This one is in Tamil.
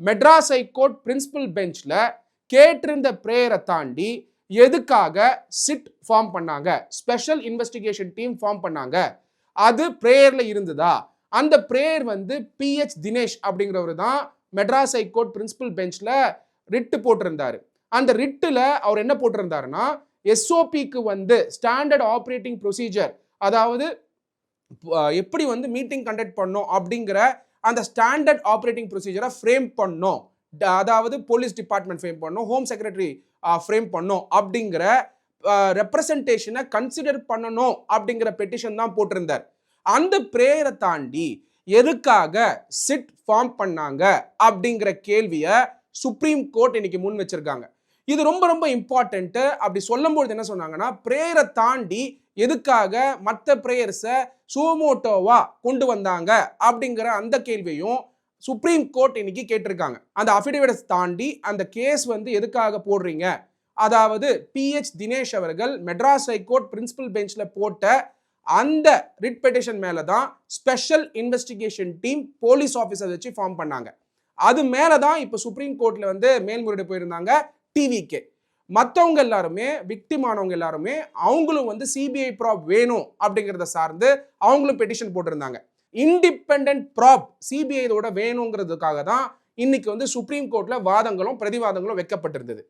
மெட்ராஸ் ஹைகோர்ட் பிரின்சிபல் பெஞ்சில் கேட்டிருந்த ப்ரேயரை தாண்டி எதுக்காக சிட் ஃபார்ம் பண்ணாங்க? ஸ்பெஷல் இன்வெஸ்டிகேஷன் டீம் ஃபார்ம் பண்ணாங்க. அது ப்ரேயரில் இருந்ததா? அந்த ப்ரேயர் வந்து பிஹெச் தினேஷ் அப்படிங்கிறவர் தான் மெட்ராஸ் ஹைகோர்ட் பிரின்சிபல் பெஞ்சில் ரிட்டு போட்டிருந்தாரு. அந்த ரிட்டில் அவர் என்ன போட்டிருந்தாருன்னா எஸ்ஓபிக்கு வந்து ஸ்டாண்டர்ட் ஆப்ரேட்டிங் ப்ரொசீஜர் அதாவது எப்படி வந்து மீட்டிங் கண்டக்ட் பண்ணோம் அப்படிங்கிற அந்த ஸ்டாண்டர்ட் ஆப்ரேட்டிங் ப்ரொசீஜரை ஃப்ரேம் பண்ணோம். ட- அதாவது போலீஸ் டிபார்ட்மெண்ட் ஃப்ரேம் பண்ணோம் ஹோம் செக்ரட்டரி ஃப்ரேம் பண்ணோம் அப்படிங்கிற ரெப்ரசன்டேஷனை கன்சிடர் பண்ணணும் அப்படிங்கிற பெட்டிஷன் தான் போட்டிருந்தார். அந்த ப்ரேயரை தாண்டி எதுக்காக சிட் ஃபார்ம் பண்ணாங்க அப்படிங்கிற கேள்வியை சுப்ரீம் கோர்ட் இன்னைக்கு முன் வச்சிருக்காங்க. இது ரொம்ப ரொம்ப இம்பார்ட்டன்ட்டு அப்படி சொல்லும்பொழுது என்ன சொன்னாங்கன்னா ப்ரேயரை தாண்டி எதுக்காக மற்ற பிரேயர்ஸை சுமோட்டோவா கொண்டு வந்தாங்க அப்படிங்கிற அந்த கேள்வியும் சுப்ரீம் கோர்ட் இன்னைக்கு கேட்டிருக்காங்க. அந்த அஃபிடேவிட்ஸ் தாண்டி அந்த கேஸ் வந்து எதுக்காக போடுறீங்க? அதாவது பிஹெச் தினேஷ் அவர்கள் மெட்ராஸ் ஹைகோர்ட் பிரின்சிபல் பெஞ்சில் போட்ட அந்த ரிட் பெட்டிஷன் மேலே தான் special investigation team police officer வச்சு ஃபார்ம் பண்ணாங்க. அது மேலே தான் இப்போ சுப்ரீம் கோர்ட்டில் வந்து மேல்முறையீடு போயிருந்தாங்க டிவிகே மற்றவங்க எல்லாருமே விக்டிமானவங்க எல்லாருமே அவங்களும் வந்து சிபிஐ ப்ராப் வேணும் அப்படிங்கிறத சார்ந்து அவங்களும் பெட்டிஷன் போட்டிருந்தாங்க. இண்டிபெண்ட் ப்ராப் சிபிஐ இதோட வேணுங்கிறதுக்காக தான் இன்னைக்கு வந்து சுப்ரீம் கோர்ட்ல வாதங்களும் பிரதிவாதங்களும் வைக்கப்பட்டிருந்தது.